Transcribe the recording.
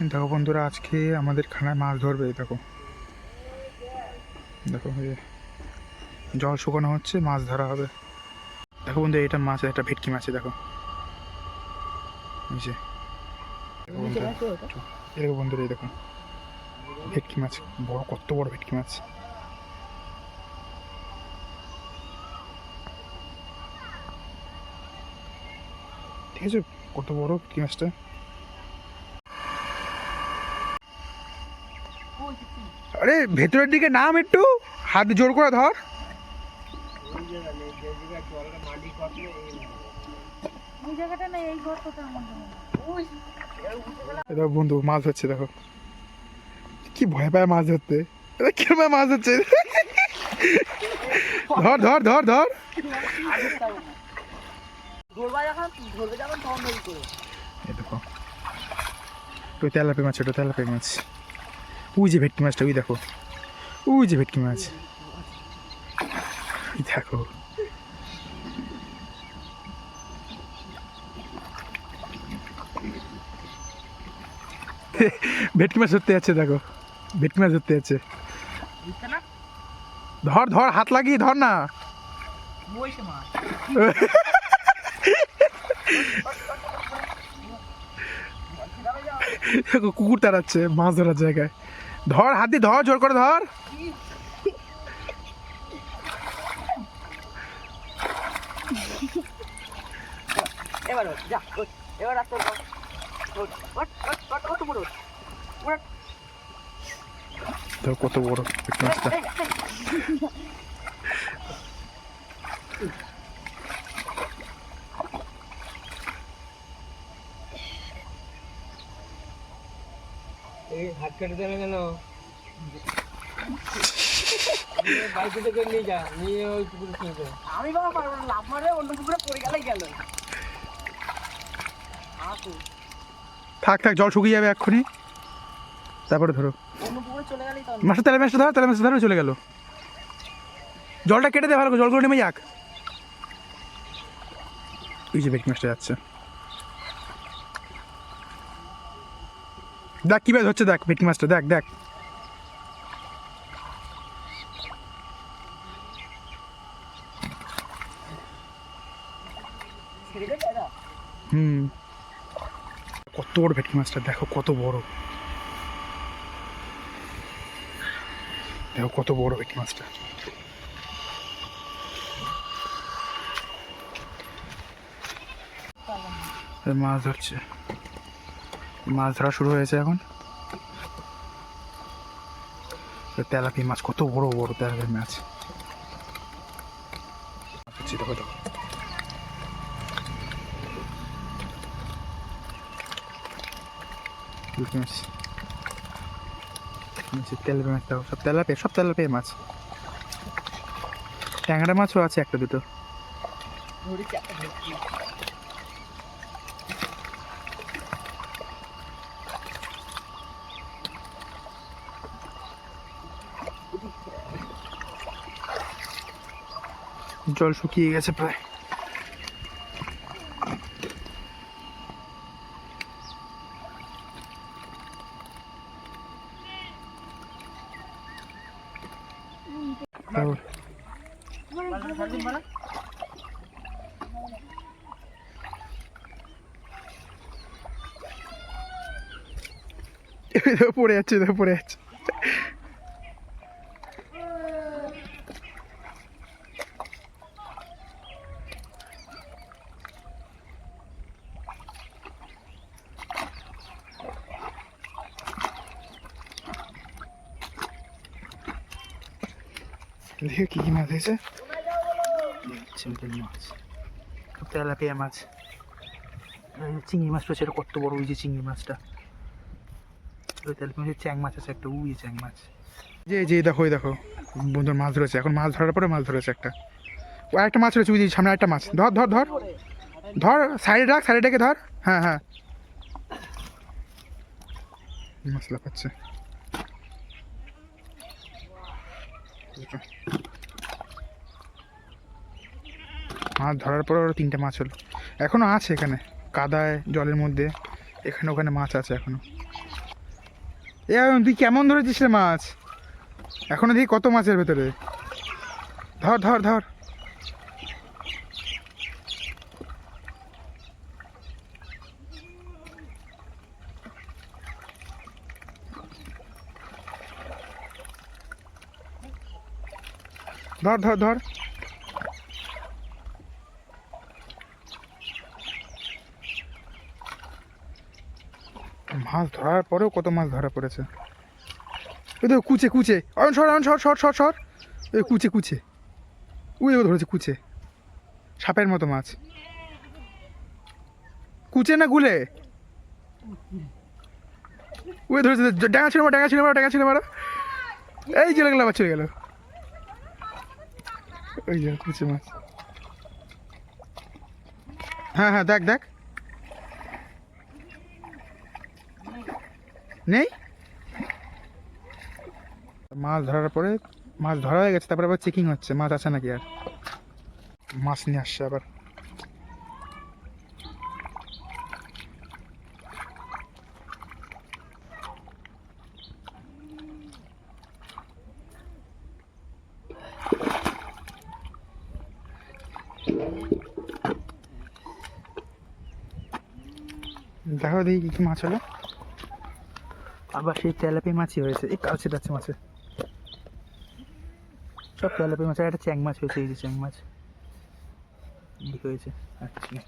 দেখো বন্ধুরা আজকে আমাদের খানায় মাছ ধরবে দেখো। দেখো জল শুকানো হচ্ছে মাছ ধরা হবে। দেখো বন্ধু এটা মাছ একটা ভেটকি মাছ দেখো। এই দেখো বন্ধুরা এই দেখো ভেটকি মাছ বড় কত বড় ভেটকি মাছ। ঠিক আছে কত বড় ভেটকি মাছটা? ভেতরের দিকে নাম একটু। হাত জোর করে ধর। বন্ধু, মাছ ধরছে, দেখো। কি ভয় পায় মাছ ধরতে। এটা কিরম মাছ ধরছে? ধর ধর ধর ধর। ওই তেলাপি মাছ ওটা তেলাপি মাছ। ওই যে ভেটকি মাছটা, ওই দেখো। ওই যে ভেটকি মাছ। দেখো। ভেটকি মাছ ধরতে যাচ্ছে, দেখো। ভেটকি মাছ ধরতে যাচ্ছে। ধর ধর, হাত লাগিয়ে ধর না। কুকুর তাড়াচ্ছে, মাছ ধরার জায়গায়। ধর হাত দিয়ে ধর জোর করে ধর। এবার যা। এবার তোর ওঠ, ওঠ, ওঠ, ওঠ, ওঠ, ওঠ, উপরে ওঠ। উপরে ওঠ। দেখো কত বড় ভেটকি মাছটা এই, এই। এই হাত কেটে দেবে কেন? বাইকে থেকে নিয়ে যা নিয়ে ওই পুকুরে ফেলবে আমি বাবা পারব না লাভ মারে অন্য পুকুরে পড়ে গেলেই গেল। থাক থাক জল শুকিয়ে যাবে এক্ষুনি। তারপরে ধরো। মাছটা তেলে মাছটা ধরো তেলে মাছটা ধরো চলে গেল। জলটা কেটে দে ভালো করে জলগুলো নেমে যাক। ওই যে ভেটকি মাছটা যাচ্ছে। দেখ কীভাবে হচ্ছে দেখ ভেটকি মাছটা, দেখ দেখ। হুম। কত বড় ভেটকি মাছটা, দেখো কত বড়। দেখো কত বড় ভেটকি মাছটা। মাছ ধরছে। মাছ ধরা শুরু হয়েছে এখন। তেলাপি মাছ কত বড় বড় তেলাপি মাছ। হচ্ছে দেখো দেখো। তেলাপি মাছ দেখো সব তেলাপি সব তেলাপি মাছ। ট্যাংরা মাছও আছে একটা দুটো। জল শুকিয়ে গেছে প্রায়। পড়ে যাচ্ছে পড়ে যাচ্ছে। দেখো কি কি মাছ হয়েছে। চিংড়ি মাছ। তেলাপিয়া মাছ। চিংড়ি মাছ রয়েছে এটা কত বড় ওই যে চিংড়ি মাছটা। ওই তেলাপিয়া মাছের চ্যাং মাছ আছে একটা উই চ্যাং মাছ। যে যে দেখো ওই দেখো বন্ধুর মাছ ধরেছে। এখন মাছ ধরার পরে মাছ ধরেছে একটা। ও একটা মাছ রয়েছে যে সামনে একটা মাছ। ধর ধর ধর। ধর সাইডে রাখ সাইডে ডেকে ধর। হ্যাঁ হ্যাঁ। মশলা পাচ্ছে। মাছ ধরার পর আরও তিনটে মাছ হলো। এখনও আছে এখানে, কাদায়, জলের মধ্যে। এখানে ওখানে মাছ আছে এখনও এ তুই কেমন ধরেছিস মাছ? এখনও দেখি কত মাছের ভেতরে। ধর ধর ধর। ধর ধর ধর। মাছ ধরার পরেও কত মাছ ধরা পড়েছে। ওই তো কুচে কুচে। অয়ন সর অয়ন সর সর সর সর। ওই কুচে কুচে। ওই ও ধরেছে কুচে। সাপের মতো মাছ। কুচে না গুলে? ওই ধরেছে ডাঙা ছিল ডাঙা ছিল ডাঙা ছিল মারা এই চলে গেল আবার চলে গেল। ওই যে কুচি মাছ। হ্যাঁ হ্যাঁ দেখ দেখ। নেই? মাছ ধরার পরে, মাছ ধরা হয়ে গেছে, তারপরে আবার চেকিং হচ্ছে, মাছ আছে নাকি আর? মাছ নিয়ে আসছে আবার। দেখো দেখি কি কি মাছ হলো। আবার সেই তেলাপি মাছই হয়েছে। এই কালচে যাচ্ছে মাছে। সব তেলাপি মাছ একটা চ্যাং মাছ হয়েছে, এই যে চ্যাং মাছ। হয়েছে। আচ্ছা।